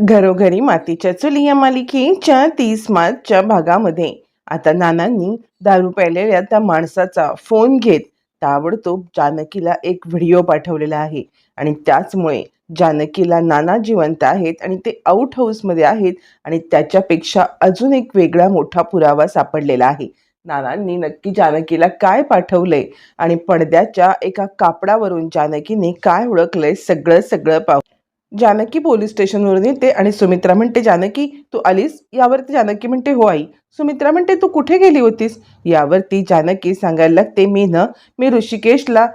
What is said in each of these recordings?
घरोघरी मातीच्या चुली या मालिकेच्या तीस मार्चच्या भागामध्ये. आता नानांनी दारू प्यायलेल्या त्या माणसाचा फोन घेत ताबडतोब जानकीला एक व्हिडिओ पाठवलेला आहे. आणि त्याचमुळे जानकीला नाना जिवंत आहेत आणि ते आऊट हाऊसमध्ये आहेत आणि त्याच्यापेक्षा अजून एक वेगळा मोठा पुरावा सापडलेला आहे. नानांनी नक्की जानकीला काय पाठवलंय आणि पडद्याच्या एका कापडावरून जानकीने काय ओळखलंय सगळं सगळं पाहू. जानकी पोलीस स्टेशनवरून येते आणि सुमित्रा म्हणते जानकी तू आलीस? यावरती जानकी म्हणते हो आई. सुमित्रा म्हणते तू कुठे गेली होतीस? यावरती जानकी सांगायला लागते मी न मी ऋषिकेशला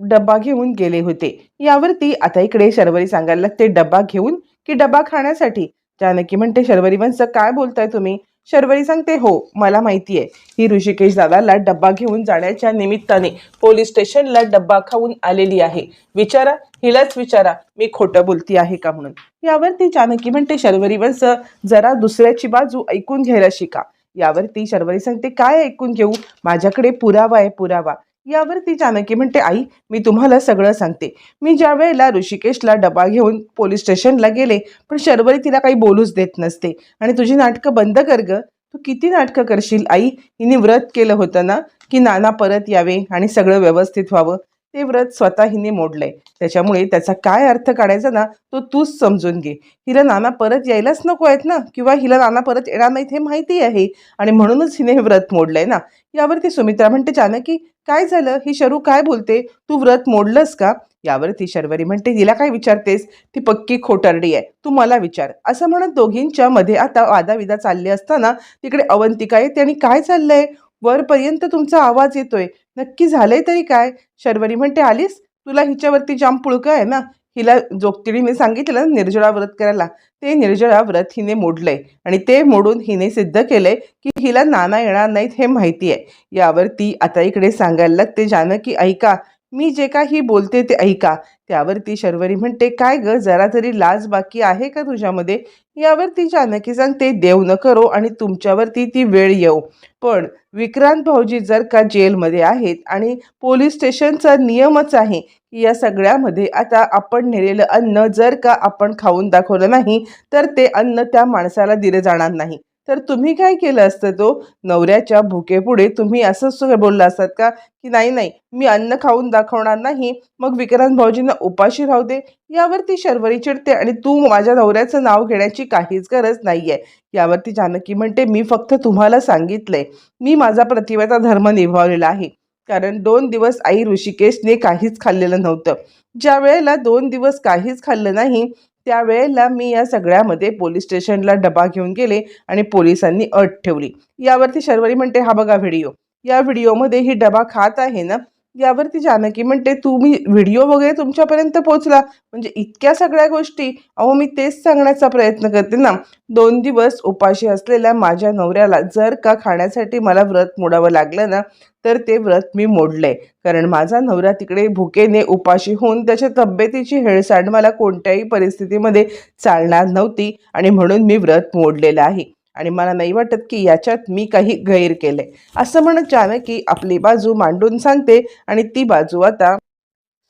डब्बा घेऊन गेले होते. यावरती आता इकडे शर्वरी सांगायला लागते डब्बा घेऊन की डब्बा खाण्यासाठी? जानकी म्हणते शर्वरी वंश काय बोलताय तुम्ही? शर्वरी सांगते हो मला माहिती आहे ही ऋषिकेश दादाला डब्बा घेऊन जाण्याच्या निमित्ताने पोलीस स्टेशनला डब्बा खाऊन आलेली आहे. विचारा हिलाच विचारा मी खोटं बोलती आहे का म्हणून. यावरती जानकी म्हणते शर्वरी वंस जरा दुसऱ्याची बाजू ऐकून घ्यायला शिका. यावरती शर्वरी सांगते काय ऐकून घेऊ? माझ्याकडे पुरावा आहे पुरावा. यावर ती जानकी म्हणते आई मी तुम्हाला सगळं सांगते. मी ज्या वेळेला ऋषिकेशला डबा घेऊन पोलीस स्टेशनला गेले पण शर्वरी तिला काही बोलूच देत नसते. आणि तुझी नाटकं बंद कर ग. तू किती नाटकं करशील आई? हिने व्रत केलं होतं ना की नाना परत यावे आणि सगळं व्यवस्थित व्हावं. ते व्रत स्वतः हिने मोडलंय. त्याच्यामुळे त्याचा काय अर्थ काढायचा ना तो तूच समजून घे. हिला नाना परत यायलाच नको आहेत ना? किंवा हिला नाना परत येणार नाहीत हे माहिती आहे. आणि म्हणूनच हिने हे व्रत मोडलंय ना? यावरती सुमित्रा म्हणते जानकी काय झालं? ही शरू काय बोलते? तू व्रत मोडलंस का? यावरती शर्वरी म्हणते तिला काय विचारतेस? ती पक्की खोटरडी आहे. तू मला विचार. असं म्हणत दोघींच्या मध्ये आता वादाविदा चालले असताना तिकडे अवंतिका येते आणि काय चाललंय? वरपर्यंत तुमचा आवाज येतोय. नक्की झालंय तरी काय? शर्वरी म्हणते आलीस? तुला हिच्यावरती जाम पुळकं आहे ना? हिला जोगतिडीने सांगितलं ना निर्जळा व्रत करायला. ते निर्जळा व्रत हिने मोडलंय आणि ते मोडून हिने सिद्ध केलंय की हिला नाना येणार नाहीत हे माहिती आहे. यावरती आता इकडे सांगायला लागते जानकी ऐका मी जे काही बोलते ते ऐका. त्यावरती शर्वरी म्हणते काय ग? जरा तरी लाज बाकी आहे का तुझ्यामध्ये? यावरती जानकी सांगते देव न करो आणि तुमच्यावरती ती वेळ येऊ. पण विक्रांत भाऊजी जर का जेलमध्ये आहेत आणि पोलीस स्टेशनचा नियमच आहे की या सगळ्यामध्ये आता आपण नेलेलं अन्न जर का आपण खाऊन दाखवलं नाही तर ते अन्न त्या माणसाला दिलं जाणार नाही. तर तुम्ही काय केलं असतं? तो नवऱ्याच्या भुकेपुढे तुम्ही असंच बोलला असतात का? की नाही नाही मी अन्न खाऊन दाखवणार नाही मग विक्रांत भाऊजींना उपाशी राहू दे. यावरती शर्वरी चिडते आणि तू माझ्या नवऱ्याचं नाव घेण्याची काहीच गरज नाही आहे यावरती जानकी म्हणते मी फक्त तुम्हाला सांगितलंय मी माझा प्रतिभाचा धर्म निभावलेला आहे. कारण दोन दिवस आई ऋषिकेशने काहीच खाल्लेलं नव्हतं. ज्या वेळेला दोन दिवस काहीच खाल्लं नाही त्यावेळेला मी या सगळ्यामध्ये पोलीस स्टेशनला डबा घेऊन गेले आणि पोलिसांनी अट ठेवली. यावरती शर्वरी म्हणते हा बघा व्हिडिओ. या व्हिडिओमध्ये ही डबा खात आहे ना यावरती जानकी म्हणते तुम्ही व्हिडिओ वगैरे तुमच्यापर्यंत पोहोचला? म्हणजे इतक्या सगळ्या गोष्टी? अहो मी तेच सांगण्याचा प्रयत्न करते ना. दोन दिवस उपाशी असलेल्या माझ्या नवऱ्याला जर का खाण्यासाठी मला व्रत मोडावं लागलं ना तर ते व्रत मी मोडलंय. कारण माझा नवरा तिकडे भुकेने उपाशी होऊन त्याच्या तब्येतीची हेळसांड मला कोणत्याही परिस्थितीमध्ये चालणार नव्हती आणि म्हणून मी व्रत मोडलेलं आहे. आणि मला नाही वाटत की याच्यात मी काही गैर केले. असं म्हणत जानकी आपली बाजू मांडून सांगते आणि ती बाजू आता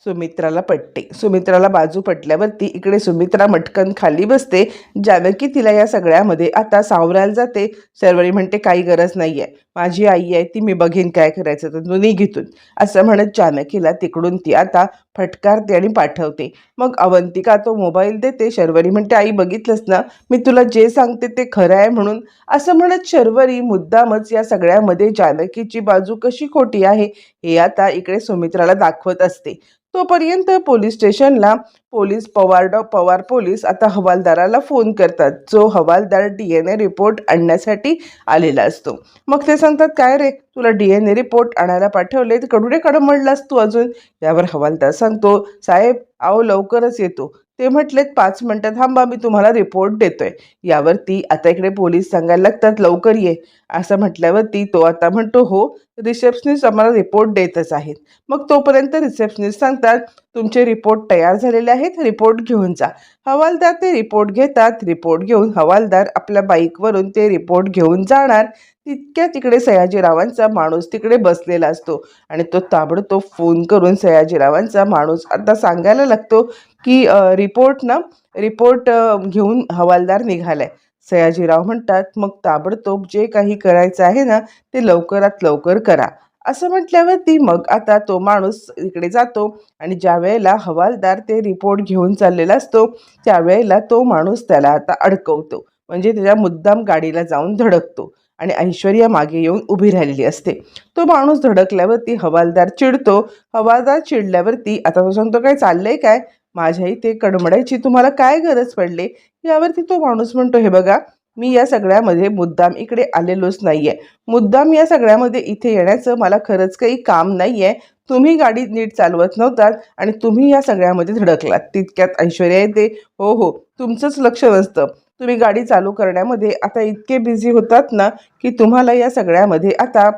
सुमित्राला पटते. सुमित्राला बाजू पटल्यावरती इकडे सुमित्रा मटकन खाली बसते. जानकी तिला या सगळ्यामध्ये आता सावरायला जाते. शर्वरी म्हणते काही गरज नाही आहे माझी आई आहे ती मी बघेन काय करायचं तर दोन्ही घेतून असं म्हणत जानकीला तिकडून ती आता फटकारते आणि पाठवते. मग अवंतिका तो मोबाईल देते. शर्वरी म्हणते आई बघितलंस ना? मी तुला जे सांगते ते खरं आहे म्हणून. असं म्हणत शर्वरी मुद्दामच या सगळ्यामध्ये जानकीची बाजू कशी खोटी आहे हे आता इकडे सुमित्राला दाखवत असते. तोपर्यंत पोलीस स्टेशनला पोलीस पवार डॉ पवार पोलीस आता हवालदाराला फोन करतात. जो हवालदार डी एन ए रिपोर्ट आणण्यासाठी आलेला असतो. मग ते सांगतात काय रे? तुला डी एन ए रिपोर्ट आणायला पाठवले तर कडुडे कडमडलास तू अजून? यावर हवालदार सांगतो साहेब आहो लवकरच येतो. ते म्हटलेत पाच मिनटं थांबा मी तुम्हाला रिपोर्ट देतोय. यावरती आता इकडे पोलीस सांगायला लागतात लवकर ये. असं म्हटल्यावरती तो आता म्हणतो हो रिसेप्शनिस्ट आम्हाला रिपोर्ट देतच आहेत. मग तोपर्यंत रिसेप्शनिस्ट सांगतात तुमचे रिपोर्ट तयार झालेले आहेत रिपोर्ट घेऊन जा. हवालदार ते रिपोर्ट घेतात रिपोर्ट घेऊन हवालदार आपल्या बाईकवरून ते रिपोर्ट घेऊन जाणार. तितक्या तिकडे सयाजीरावांचा माणूस तिकडे बसलेला असतो. आणि तो ताबडतोब फोन करून सयाजीरावांचा माणूस आता सांगायला लागतो की रिपोर्ट ना रिपोर्ट घेऊन हवालदार निघालाय. सयाजीराव म्हणतात मग ताबडतोब जे काही करायचं आहे ना ते लवकरात लवकर करा. असं म्हटल्यावरती मग आता तो माणूस इकडे जातो आणि ज्या वेळेला हवालदार ते रिपोर्ट घेऊन चाललेला असतो त्यावेळेला तो माणूस त्याला आता अडकवतो. म्हणजे त्याच्या मुद्दाम गाडीला जाऊन धडकतो. आणि ऐश्वर्या मागे येऊन उभी राहिलेली असते. तो माणूस धडकल्यावरती हवालदार चिडतो. हवालदार चिडल्यावरती आता तो सांगतो काय चाललंय काय? माझ्या इथे कडमडायची तुम्हाला काय गरज पडली? यावरती तो माणूस म्हणतो हे बघा मी या सगळ्यामध्ये मुद्दाम इकडे आलेलोच नाहीये. मुद्दाम या सगळ्यामध्ये इथे येण्याचं मला खरंच काही काम नाहीये. तुम्ही गाडी नीट चालवत नव्हतात आणि तुम्ही या सगळ्यामध्ये धडकलात. तितक्यात ऐश्वर्या येते हो हो तुमचंच लक्ष नसतं. तुम्ही गाडी चालू करण्यामध्ये आता इतके बिझी होतात ना की तुम्हाला या सगळ्यामध्ये आता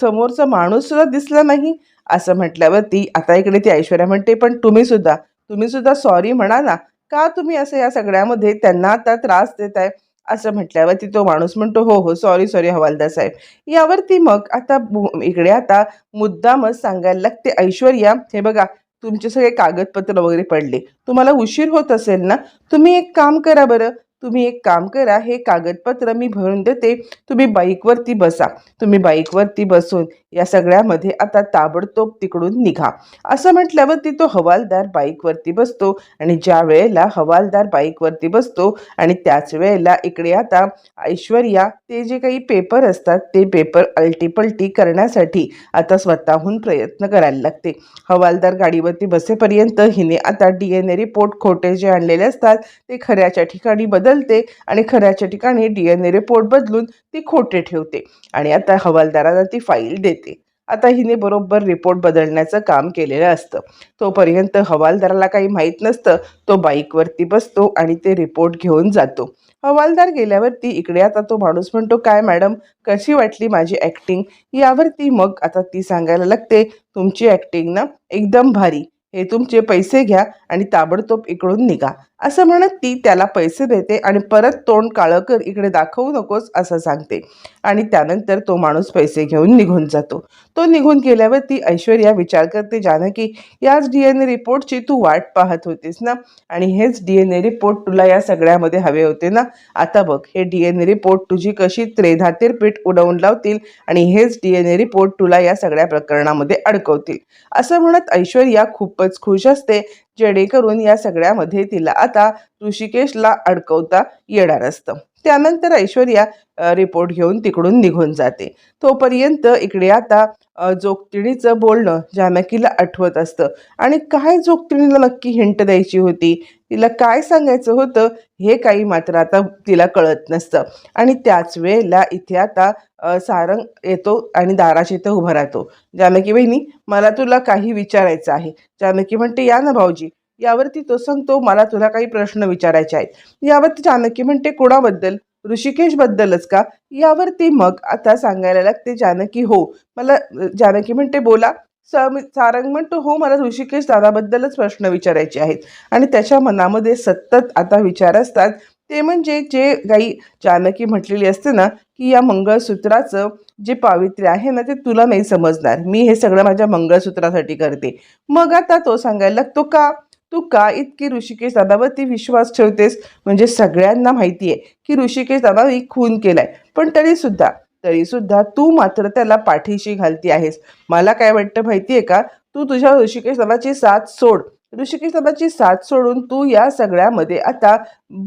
समोरचा माणूस सुद्धा दिसला नाही असं म्हटल्यावरती आता इकडे ती ऐश्वर्या म्हणते पण तुम्ही सुद्धा तुम्ही सुद्धा सॉरी म्हणा ना का तुम्ही असं या सगळ्यामध्ये त्यांना आता त्रास देत आहे? असं म्हटल्यावरती तो माणूस म्हणतो हो हो सॉरी सॉरी हवालदार साहेब. यावरती मग आता इकडे आता मुद्दामच सांगायला लागते ऐश्वर्या. हे बघा तुमचे सगळे कागदपत्र वगैरे पडले. तुम्हाला उशीर होत असेल ना? तुम्ही एक काम करा बरं. तुम्ही एक काम करा हे कागदपत्र मी भरून देते. तुम्ही बाईकवरती बसा. तुम्ही बाईकवरती बसून या सगळ्यामध्ये आता ताबडतोब तिकडून निघा. असं म्हटल्यावरती तो हवालदार बाईकवरती बसतो आणि ज्या वेळेला हवालदार बाईकवरती बसतो आणि त्याच वेळेला इकडे आता ऐश्वर्या ते जे काही पेपर असतात ते पेपर अल्टीपल्टी करण्यासाठी आता स्वतःहून प्रयत्न करायला लागते. हवालदार गाडीवरती बसेपर्यंत हिने आता डी एन ए रिपोर्ट खोटे जे आणलेले असतात ते खऱ्याच्या ठिकाणी बदल बदलते आणि खऱ्याच्या ठिकाणी डी एन ए रिपोर्ट बदलून ती खोटे ठेवते आणि आता हवालदाराला ती फाईल देते. आता हिने बरोबर रिपोर्ट बदलण्याचं काम केलेलं असतं. तोपर्यंत हवालदाराला काही माहीत नसतं. तो बाईकवरती बसतो आणि ते रिपोर्ट घेऊन जातो. हवालदार गेल्यावरती इकडे आता तो माणूस म्हणतो काय मॅडम कशी वाटली माझी ॲक्टिंग यावरती मग आता ती सांगायला लागते तुमची ॲक्टिंग ना एकदम भारी. हे तुमचे पैसे घ्या आणि ताबडतोब इकडून निघा. असं म्हणत ती त्याला पैसे देते आणि परत तोंड काळं कर इकडे दाखवू नकोस असं सांगते. आणि त्यानंतर तो माणूस पैसे घेऊन निघून जातो. तो निघून गेल्यावर ती ऐश्वर्या विचार करते जानकी याच डी एन ए रिपोर्टची तू वाट पाहत होतीस ना? आणि H D N A report तुला या सगळ्यामध्ये हवे होते ना? आता बघ हे डी एन ए रिपोर्ट तुझी कशी त्रेधातीर पीठ उडवून लावतील आणि H D N A report तुला या सगळ्या प्रकरणामध्ये अडकवतील. असं म्हणत ऐश्वर्या खूपच खुश असते. जेणेकरून या सगळ्यामध्ये तिला आता ऋषिकेशला अडकवता येणार असतं. त्यानंतर ऐश्वर्या रिपोर्ट घेऊन तिकडून निघून जाते. तोपर्यंत इकडे आता जोगतिणीचं बोलणं जानकीला आठवत असतं. आणि काय जोगतिणीला नक्की हिंट द्यायची होती? तिला काय सांगायचं होतं? हे काही मात्र आता तिला कळत नसतं. आणि त्याच वेळेला इथे आता सारंग येतो आणि दाराशी इथं उभा राहतो. जानकी बहिणी मला तुला काही विचारायचं आहे. जानकी म्हणते या ना भाऊजी यावरती तो सांगतो मला तुला काही प्रश्न विचारायचे आहेत. यावरती जानकी म्हणते कोणाबद्दल? ऋषिकेश बद्दलच का? यावरती मग आता सांगायला लागते जानकी हो. मला जानकी म्हणते बोला. स- सारंग म्हणतो हो मला ऋषिकेश दादाबद्दलच प्रश्न विचारायचे आहेत. आणि त्याच्या मनामध्ये सतत आता विचार असतात. ते म्हणजे जे काही जानकी म्हटलेली असते ना की या मंगळसूत्राचं जे पावित्र्य आहे ना ते तुला नाही समजणार. मी हे सगळं माझ्या मंगळसूत्रासाठी करते. मग आता तो सांगायला लागतो का? तू का इतकी ऋषिकेश दादावरती विश्वास ठेवतेस? म्हणजे सगळ्यांना माहिती आहे की ऋषिकेश दादानी खून केलाय. पण तरी सुद्धा तरी सुद्धा तू मात्र त्याला पाठीशी घालती आहेस. मला काय वाटतं माहिती आहे का? तू तुझ्या ऋषिकेश दादाची साथ सोड. ऋषिकेश दादाची साथ सोडून तू या सगळ्यामध्ये आता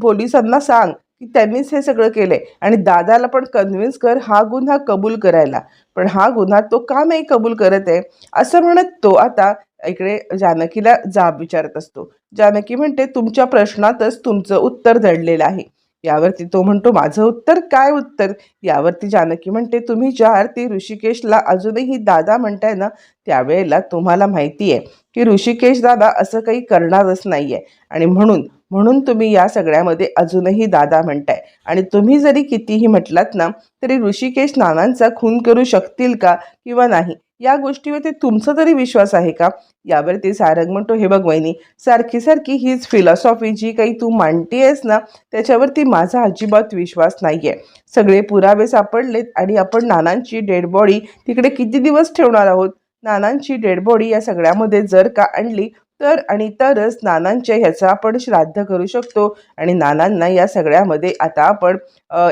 पोलिसांना सांग की त्यांनीच हे सगळं केलंय. आणि दादाला पण कन्व्हिन्स कर हा गुन्हा कबूल करायला. पण हा गुन्हा तो का नाही कबूल करत आहे? असं म्हणत तो आता इकडे जानकीला जाब विचारत असतो. जानकी म्हणते तुमच्या प्रश्नातच तुमचं उत्तर दडलेलं आहे. यावरती तो म्हणतो माझं उत्तर? काय उत्तर? यावरती जानकी म्हणते तुम्ही ज्या आरती ऋषिकेशला अजूनही दादा म्हणताय ना त्यावेळेला तुम्हाला माहिती आहे की ऋषिकेश दादा असं काही करणारच नाही आहे आणि म्हणून म्हणून तुम्ही या सगळ्यामध्ये अजूनही दादा म्हणताय. आणि तुम्ही जरी कितीही म्हटलात ना तरी ऋषिकेश नानांचा खून करू शकतील का किंवा नाही? या गोष्टीवरती तुमचा तरी विश्वास आहे का? यावरती सारंग म्हणतो हे बघ वहिनी सारखी सारखी हीच फिलॉसॉफी जी काही तू मांडतीयस ना त्याच्यावरती माझा अजिबात विश्वास नाही आहे सगळे पुरावे सापडलेत आणि आपण नानांची डेड बॉडी तिकडे किती दिवस ठेवणार आहोत? नानांची डेड बॉडी या सगळ्यामध्ये जर का आणली तर आणि तरच नानांच्या ह्याचा आपण श्राद्ध करू शकतो. आणि नानांना या सगळ्यामध्ये आता आपण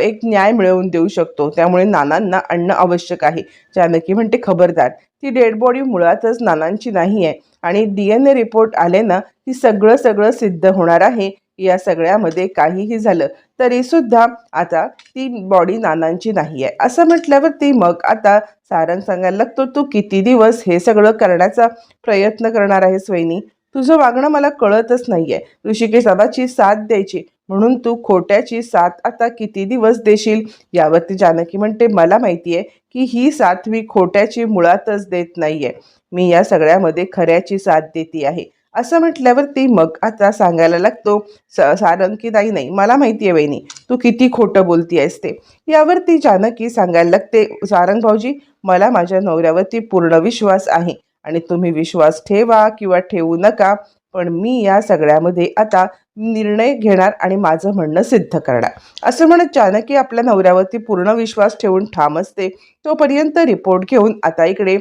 एक न्याय मिळवून देऊ शकतो. त्यामुळे नानांना आणणं आवश्यक आहे. जानकी म्हणते खबरदार ती डेड बॉडी मुळातच नानांची नाही आहे. आणि डी एन ए रिपोर्ट आले ना ती सगळं सगळं सिद्ध होणार आहे. या सगळ्यामध्ये काहीही झालं तरी सुद्धा आता ती बॉडी नानांची नाही आहे. असं म्हटल्यावरती मग आता सारंग सांगायला लागतो तू किती दिवस हे सगळं करण्याचा प्रयत्न करणार आहेस वहिनी? तुझं वागणं मला कळतच नाहीये. ऋषिकेश बाबाची साथ द्यायची. म्हणून तू खोट्याची साथ आता किती दिवस देशील? यावरती जानकी म्हणते मला माहिती आहे की ही साथ मी खोट्याची मुळातच देत नाहीये. मी या सगळ्यामध्ये खऱ्याची साथ देते आहे. असं म्हटल्यावरती मग आता सांगायला लागतो स सारंग की नाही नाही मला माहिती आहे वहिनी तू किती खोटं बोलती आहेस ते. यावरती जानकी सांगायला लागते सारंग भाऊजी मला माझ्या नवऱ्यावरती पूर्ण विश्वास आहे. आणि तुम्ही विश्वास ठेवा किंवा ठेवू नका पण मी या सगळ्यामध्ये आता निर्णय घेणार आणि माझं म्हणणं सिद्ध करणार. असं म्हणत जानकी आपल्या नवऱ्यावरती पूर्ण विश्वास ठेवून ठाम असते. तोपर्यंत रिपोर्ट घेऊन आता इकडे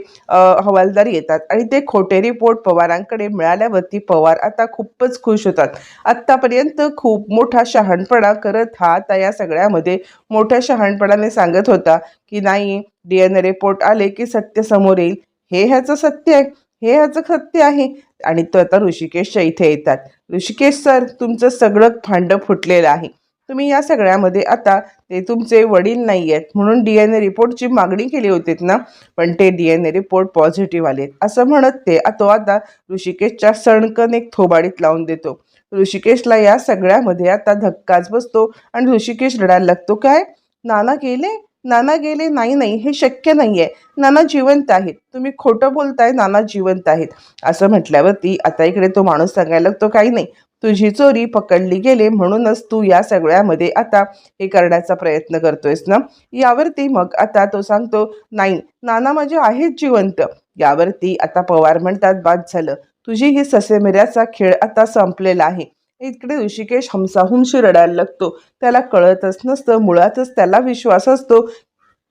हवालदार येतात आणि ते खोटे रिपोर्ट पवारांकडे मिळाल्यावरती पवार आता खूपच खुश होतात. आत्तापर्यंत खूप मोठा शहाणपणा करत हा आता या सगळ्यामध्ये मोठ्या शहाणपणाने सांगत होता की नाही डी एन ए रिपोर्ट आले की सत्य समोर येईल. हे ह्याचं सत्य आहे हे ह्याचं सत्य आहे. आणि तो आता ऋषिकेशच्या इथे येतात. ऋषिकेश सर तुमचं सगळं भांडं फुटलेलं आहे. तुम्ही या सगळ्यामध्ये आता ते तुमचे वडील नाही आहेत. म्हणून डी एन ए रिपोर्टची मागणी केली होतीत ना? पण ते D N A report positive आले असं म्हणत ते तो आता ऋषिकेशच्या सणकन एक थोबाडीत लावून देतो. ऋषिकेशला या सगळ्यामध्ये आता धक्काच बसतो. आणि ऋषिकेश रडायला लागतो काय? नाना गेले? नाना गेले नाही नाही हे शक्य नाही आहे नाना जिवंत आहेत. तुम्ही खोटं बोलताय नाना जिवंत आहेत. असं म्हटल्यावरती आता इकडे तो माणूस सांगायला लागतो काही नाही. तुझी चोरी पकडली गेले म्हणूनच तू या सगळ्यामध्ये आता हे करण्याचा प्रयत्न करतोयस ना? यावरती मग आता तो सांगतो नाही नाना माझे आहेत जिवंत. यावरती आता पवार म्हणतात बाद झालं. तुझी ही ससेमिऱ्याचा खेळ आता संपलेला आहे. इकडे ऋषिकेश हमसाहुमशी रडायला लागतो. त्याला कळतच नसतं मुळातच त्याला विश्वास असतो.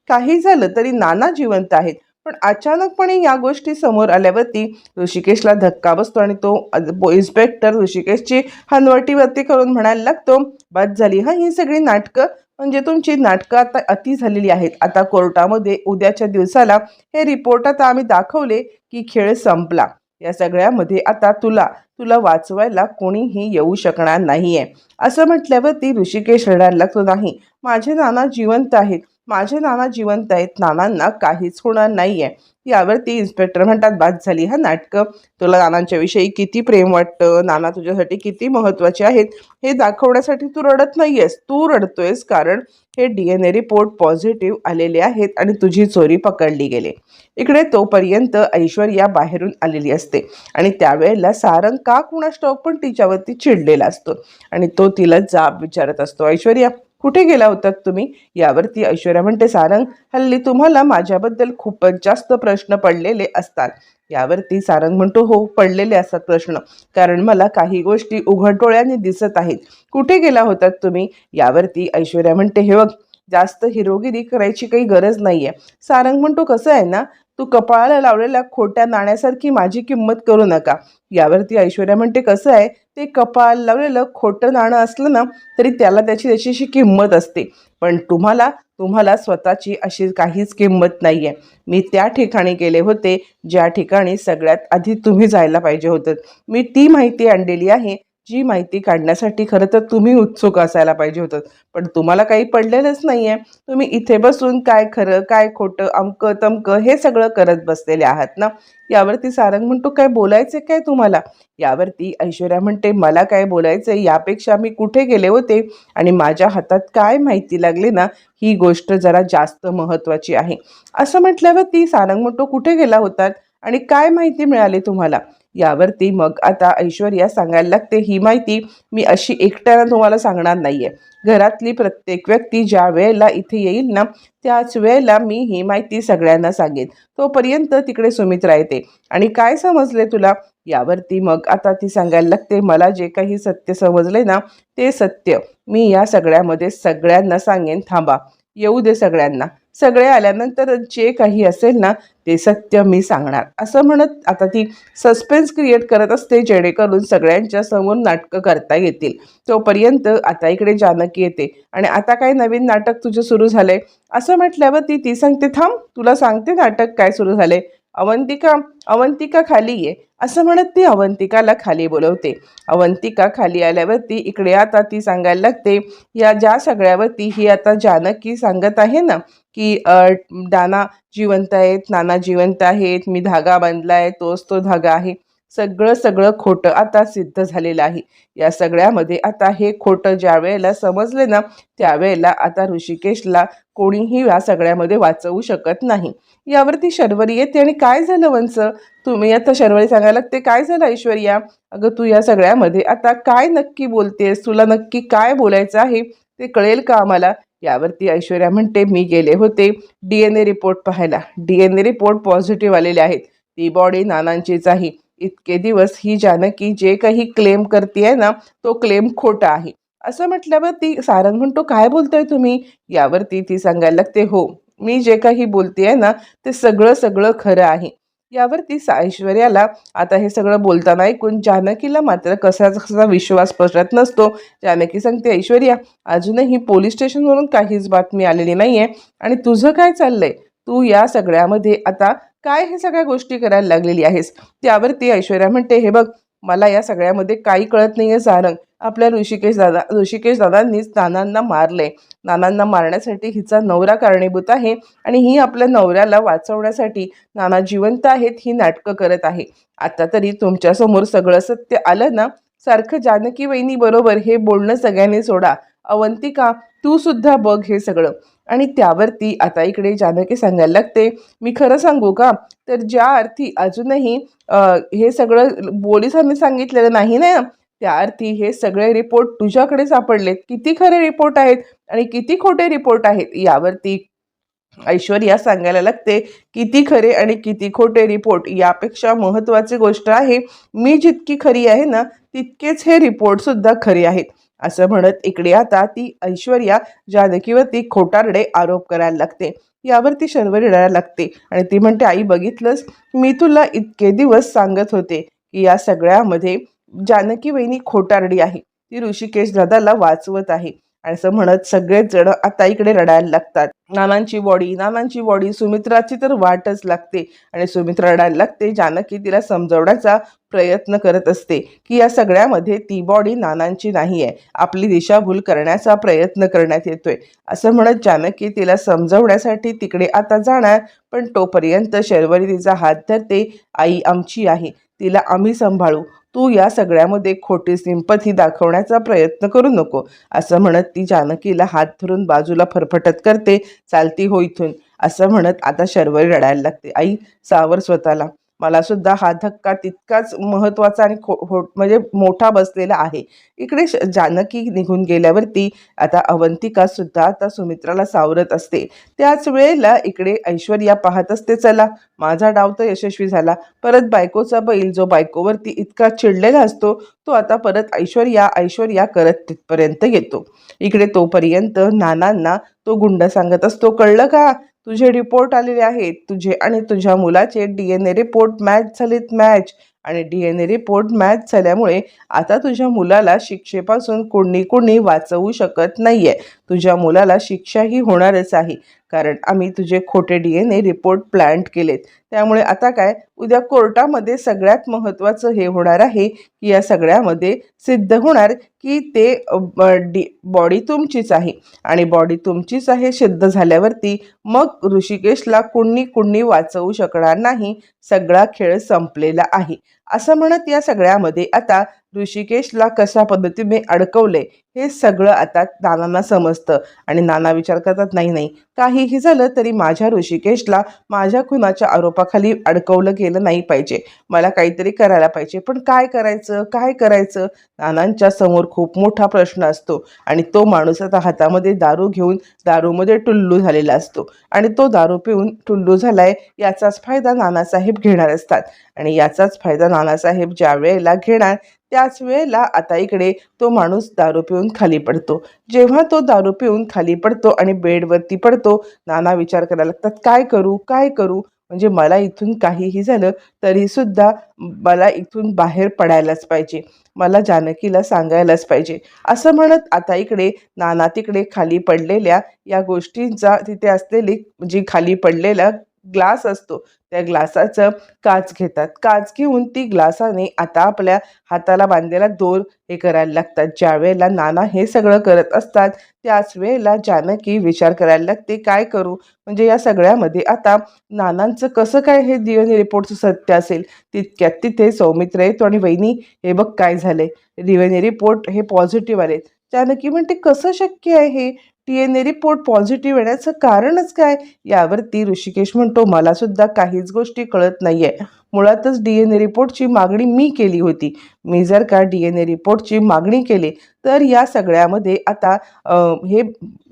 काही झालं तरी नाना जिवंत आहेत. पण अचानकपणे या गोष्टी समोर आल्यावरती ऋषिकेशला धक्का बसतो आणि तो इन्स्पेक्टर ऋषिकेशची हनवटीवरती करून म्हणायला लागतो बाद झाली हा ही सगळी नाटकं? म्हणजे तुमची नाटकं आता अति झालेली आहेत. आता कोर्टामध्ये उद्याच्या दिवसाला हे रिपोर्ट आता आम्ही दाखवले की खेळ संपला. या सगळ्यामध्ये आता तुला तुला वाचवायला कोणीही येऊ शकणार नाही आहे असं म्हटल्यावरती ऋषिकेश रडायला लागतो नाही माझे नाना जिवंत आहेत. माझे नाना जिवंत आहेत. नानांना काहीच होणार नाही आहे यावरती इन्स्पेक्टर म्हणतात बाद झाली हा नाटकं. तुला नानांच्या विषयी किती प्रेम वाटतं? नाना तुझ्यासाठी किती महत्त्वाचे आहेत? हे दाखवण्यासाठी तू रडत नाही आहेस तू रडतोयस कारण हे D N A report positive आलेले आहेत आणि तुझी चोरी पकडली गेली. इकडे तोपर्यंत ऐश्वर्या बाहेरून आलेली असते आणि त्यावेळेला सारंग का कुणास स्टॉक पण तिच्यावरती चिडलेला असतो आणि तो तिला जाब विचारत असतो. ऐश्वर्या कुठे गेला होतात तुम्ही? यावरती ऐश्वर्या म्हणते सारंग हल्ली तुम्हाला माझ्याबद्दल खूपच जास्त प्रश्न पडलेले असतात. यावरती सारंग म्हणतो हो पडलेले असतात प्रश्न. कारण मला काही गोष्टी उघडडोळ्याने दिसत आहेत. कुठे गेला होतात तुम्ही? यावरती ऐश्वर्या म्हणते हे बघ जास्त हिरोगिरी करायची काही गरज नाही आहे सारंग म्हणतो कसं आहे ना तू कपाळाला लावलेल्या खोट्या नाण्यासारखी माझी किंमत करू नका. यावरती ऐश्वर्या म्हणते कसं आहे? ते कपाळ लावलेलं खोटं नाणं असलं ना तरी त्याला त्याची त्याची किंमत असते. पण तुम्हाला तुम्हाला स्वतःची अशी काहीच किंमत नाही आहे मी त्या ठिकाणी गेले होते ज्या ठिकाणी सगळ्यात आधी तुम्ही जायला पाहिजे होतं. मी ती माहिती आणलेली आहे जी माहिती काढण्यासाठी खरं तर तुम्ही उत्सुक असायला पाहिजे होतं. पण तुम्हाला काही पडलेलंच नाही आहे तुम्ही इथे बसून काय खरं काय खोटं अमकं तमकं हे सगळं करत बसलेले आहात ना? यावरती सारंग म्हणतो काय बोलायचं काय तुम्हाला? यावरती ऐश्वर्या म्हणते मला काय बोलायचं यापेक्षा मी कुठे गेले होते? आणि माझ्या हातात काय माहिती लागली ना? ही गोष्ट जरा जास्त महत्त्वाची आहे. असं म्हटल्यावर ती सारंग म्हणतो कुठे गेला होतात? आणि काय माहिती मिळाली तुम्हाला? यावरती मग आता ऐश्वर्या सांगायला लागते ही माहिती मी अशी एकट्यानं तुम्हाला सांगणार नाहीये. घरातली प्रत्येक व्यक्ती ज्या वेळेला इथे येईल ना त्याच वेळेला मी ही माहिती सगळ्यांना सांगेन. तोपर्यंत तिकडे सुमित्रा येते. आणि काय समजले तुला? यावरती मग आता ती सांगायला लागते मला जे काही सत्य समजले ना ते सत्य. मी या सगळ्यामध्ये सगळ्यांना सांगेन थांबा. येऊ दे सगळ्यांना. सगळे आल्यानंतर जे काही असेल ना ते सत्य मी सांगणार. असं म्हणत आता ती सस्पेन्स क्रिएट करत असते जेणेकरून सगळ्यांच्या समोर नाटकं करता येतील. तोपर्यंत आता इकडे जानकी येते. आणि आता काय नवीन नाटक तुझं सुरू झालंय? असं म्हटल्यावर ती ती सांगते थांब तुला सांगते नाटक काय सुरू झालंय. अवंतिका अवंतिका खाली ये असं म्हणत ती अवंतिकाला खाली बोलवते. अवंतिका खाली आल्यावरती इकडे आता ती सांगायला लागते या ज्या सगळ्यावरती ही आता जानकी सांगत आहे ना की दाना जिवंत आहेत नाना जिवंत आहेत मी धागा बांधलाय तोच तो धागा आहे. सगळं सगळं खोटं आता सिद्ध झालेलं आहे. या सगळ्यामध्ये आता हे खोटं ज्या वेळेला समजले ना त्यावेळेला आता ऋषिकेशला कोणीही या सगळ्यामध्ये वाचवू शकत नाही. यावरती शर्वरी येते आणि काय झालं वंच तुम्ही आता शर्वरी सांगायला लागते काय झालं ऐश्वर्या? अगं तू या सगळ्यामध्ये आता काय नक्की बोलतेस? तुला नक्की काय बोलायचं आहे ते कळेल का आम्हाला? यावरती ऐश्वर्या म्हणते मी गेले होते डी एन ए रिपोर्ट पाहायला. D N A report positive आलेले आहेत. ती बॉडी नानांचीच आहे. इतके दिवस ही जानकी जे काही क्लेम करते ना तो क्लेम खोटा आहे. असं म्हटल्यावर ती सारंग म्हणतो काय बोलतोय तुम्ही? यावरती ती सांगायला लागते हो मी जे काही बोलतेय ना ते सगळं सगळं खरं आहे. यावरती सा ऐश्वर्याला आता हे सगळं बोलताना ऐकून जानकीला मात्र कसा कसा विश्वास पसरत नसतो. जानकी सांगते ऐश्वर्या अजूनही पोलीस स्टेशनवरून काहीच बातमी आलेली नाही आहे आणि तुझं काय चाललंय? तू या सगळ्यामध्ये आता काय हे सगळ्या गोष्टी करायला लागलेली आहेस? त्यावरती ऐश्वर्या म्हणते हे बघ मला या सगळ्यामध्ये काही कळत नाही आहे सारंग. आपल्या ऋषिकेश दादा ऋषिकेश दादांनीच नानांना मारले. नानांना मारण्यासाठी हिचा नवरा कारणीभूत आहे आणि ही आपल्या नवऱ्याला वाचवण्यासाठी नाना जिवंत आहेत ही नाटकं करत आहे. आता तरी तुमच्यासमोर सगळं सत्य आलं ना? सारखं जानकी वहिनी बरोबर हे बोलणं सगळ्यांनी सोडा. अवंतिका तू सुद्धा बघ हे सगळं. आणि त्यावरती आता इकडे जानकी सांगायला लागते. मी खरं सांगू का? तर ज्या अर्थी अजूनही हे सगळं पोलिसांनी सांगितलेलं नाही ना? त्या अर्थी हे सगळे रिपोर्ट तुझ्याकडे सापडलेत. किती खरे रिपोर्ट आहेत आणि किती खोटे रिपोर्ट आहेत यावरती ऐश्वर्या सांगायला लागते. किती खरे आणि किती खोटे रिपोर्ट यापेक्षा महत्त्वाची गोष्ट आहे. मी जितकी खरी आहे ना तितकेच हे रिपोर्ट सुद्धा खरे आहेत. असं म्हणत इकडे आता ती ऐश्वर्या जानकीवरती खोटारडे आरोप करायला लागते. यावरती शर्वर रडायला लागते आणि ती म्हणते आई बघितलंस? मी तुला इतके दिवस सांगत होते की या सगळ्यामध्ये जानकी वहिनी खोटारडी आहे. ती ऋषिकेश दादाला वाचवत आहे. असं म्हणत सगळेच जण आता इकडे रडायला लागतात. नानांची बॉडी नानांची बॉडी सुमित्राची तर वाटच लागते. आणि सुमित्रा रडायला लागते. जानकी तिला समजवण्याचा प्रयत्न करत असते की या सगळ्यामध्ये ती बॉडी नानांची नाही आहे आपली दिशाभूल करण्याचा प्रयत्न करण्यात येतोय. असं म्हणत जानकी तिला समजवण्यासाठी तिकडे आता जाणार पण तोपर्यंत शर्वरी तिचा हात धरते आई आमची आहे. तिला आम्ही सांभाळू. तू या सगळ्यामध्ये खोटी सिंपथी दाखवण्याचा प्रयत्न करू नको. असं म्हणत ती जानकीला हात धरून बाजूला फरफटत करते चालती हो इथून. असं म्हणत आता शर्वरी रडायला लागते. आई सावर स्वतःला. मला सुद्धा हा धक्का तितकाच महत्त्वाचा आणि खो हो म्हणजे मोठा बसलेला आहे. इकडे श- जानकी निघून गेल्यावरती आता अवंतिका सुद्धा आता सुमित्राला सावरत असते. त्याच वेळेला इकडे ऐश्वर्या पाहत असते चला माझा डाव तर यशस्वी झाला. परत बायकोचा बैल जो बायकोवरती इतका चिडलेला असतो तो आता परत ऐश्वर्या ऐश्वर्या करत तिथपर्यंत येतो. इकडे तोपर्यंत नानांना तो गुंड सांगत असतो कळलं का? तुझे रिपोर्ट आलेले आहेत. तुझे आणि तुझ्या मुलाचे D N A report match झालेत मॅच आणि D N A report match झाल्यामुळे आता तुझ्या मुलाला शिक्षेपासून कोणी कोणी वाचवू शकत नाही आहे तुझ्या मुलाला शिक्षाही होणारच आहे. कारण आम्ही तुझे खोटे D N A report plant केलेत. त्यामुळे आता काय? उद्या कोर्टामध्ये सगळ्यात महत्त्वाचं हे होणार आहे की या सगळ्यामध्ये सिद्ध होणार की ते ब- डी बॉडी तुमचीच आहे. आणि बॉडी तुमचीच आहे सिद्ध झाल्यावरती मग ऋषिकेशला कुणी कुणी वाचवू शकणार नाही. सगळा खेळ संपलेला आहे. असं म्हणत या सगळ्यामध्ये आता ऋषिकेशला कशा पद्धतीने अडकवले हे सगळं आता नानांना समजतं. आणि नाना विचार करतात नाही नाही काहीही झालं तरी माझ्या ऋषिकेशला माझ्या खुनाच्या आरोपाखाली अडकवलं गेलं नाही पाहिजे. मला काहीतरी करायला पाहिजे. पण काय करायचं? काय करायचं? नानांच्या समोर खूप मोठा प्रश्न असतो आणि तो माणूस आता हातामध्ये दारू घेऊन दारूमध्ये टुल्लू झालेला असतो. आणि तो दारू पिऊन टुल्लू झालाय याचाच फायदा नानासाहेब घेणार असतात. आणि याचाच फायदा नानासाहेब ज्या वेळेला घेणार त्याच वेळेला आता इकडे तो माणूस दारू पिऊन खाली पडतो. जेव्हा तो दारू पिऊन खाली पडतो आणि बेडवरती पडतो नाना विचार करायला लागतात काय करू? काय करू? म्हणजे मला इथून काहीही झालं तरीसुद्धा मला इथून बाहेर पडायलाच पाहिजे. मला जानकीला सांगायलाच पाहिजे. असं म्हणत आता इकडे नाना तिकडे खाली पडलेल्या या गोष्टींचा तिथे असलेली जी खाली पडलेला ग्लास असतो. त्या ग्लासाचं काच घेतात. काच घेऊन ती ग्लासाने आता आपल्या हाताला बांधलेला दोर हे करायला लागतात. ज्या वेळेला नाना हे सगळं करत असतात त्याच वेळेला जानकी विचार करायला लागते काय करू? म्हणजे या सगळ्यामध्ये आता नानांचं कसं काय हे डी ए रिपोर्टचं सत्य असेल? तितक्यात तिथे सौमित्र येतो आणि वहिनी हे बघ काय झाले डी रिपोर्ट हे पॉझिटिव्ह आलेत. जानकी म्हणते कसं शक्य आहे T D N A report positive येण्याचं कारणच काय? यावरती ऋषिकेश म्हणतो मला सुद्धा काहीच गोष्टी कळत नाही आहे मुळातच डी एन ए रिपोर्टची मागणी मी केली होती. मी जर का डी एन ए रिपोर्टची मागणी केली तर या सगळ्यामध्ये आता हे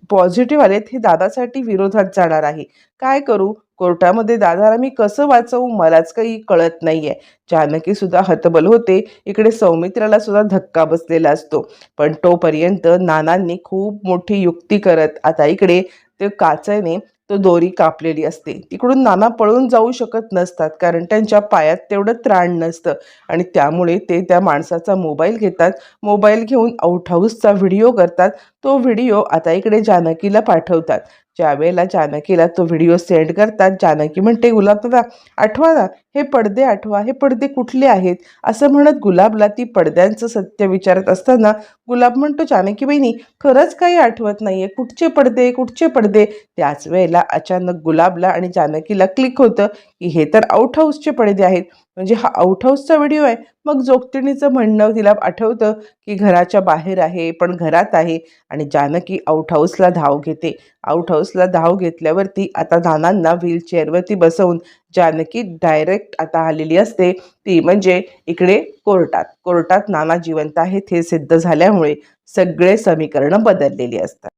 पॉझिटिव्ह आलेत हे दादासाठी विरोधात जाणार आहे. काय करू? कोर्टामध्ये दादाला मी कसं वाचवू? मलाच काही कळत नाहीये. जानकी सुद्धा हतबल होते. इकडे सौमित्राला सुद्धा धक्का बसलेला असतो. पण तोपर्यंत नानांनी खूप मोठी युक्ती करत आता इकडे ते काचेने तो दोरी कापलेली असते. तिकडून नाना पळून जाऊ शकत नसतात कारण त्यांच्या पायात तेवढं त्राण नसतं. आणि त्यामुळे ते त्या माणसाचा मोबाईल घेतात. मोबाईल घेऊन आउटहाऊसचा व्हिडिओ करतात. तो व्हिडिओ आता इकडे जानकीला पाठवतात. ज्या वेळेला जानकीला तो व्हिडिओ सेंड करतात जानकी म्हणते गुलाब दादा आठवा ना हे पडदे आठवा हे पडदे कुठले आहेत? असं म्हणत गुलाबला ती पडद्यांचं सत्य विचारत असताना गुलाब म्हणतो जानकी बहिणी खरंच काही आठवत नाहीये. कुठचे पडदे कुठचे पडदे? त्याच वेळेला अचानक गुलाबला आणि जानकीला क्लिक होतं की हे तर आउट हाऊसचे पडदे आहेत. म्हणजे हा आउट हाऊसचा व्हिडिओ आहे. मग जोगतिणीचं म्हणणं तिला आठवतं की घराच्या बाहेर आहे पण घरात आहे आणि जानकी आउट हाऊसला धाव घेते. आउट हाऊसला धाव घेतल्यावरती आता नानांना व्हीलचेअरवरती बसवून जानकी डायरेक्ट आता आलेली असते. ती म्हणजे इकडे कोर्टात. कोर्टात नाना जिवंत आहेत हे सिद्ध झाल्यामुळे सगळे समीकरणं बदललेली असतात.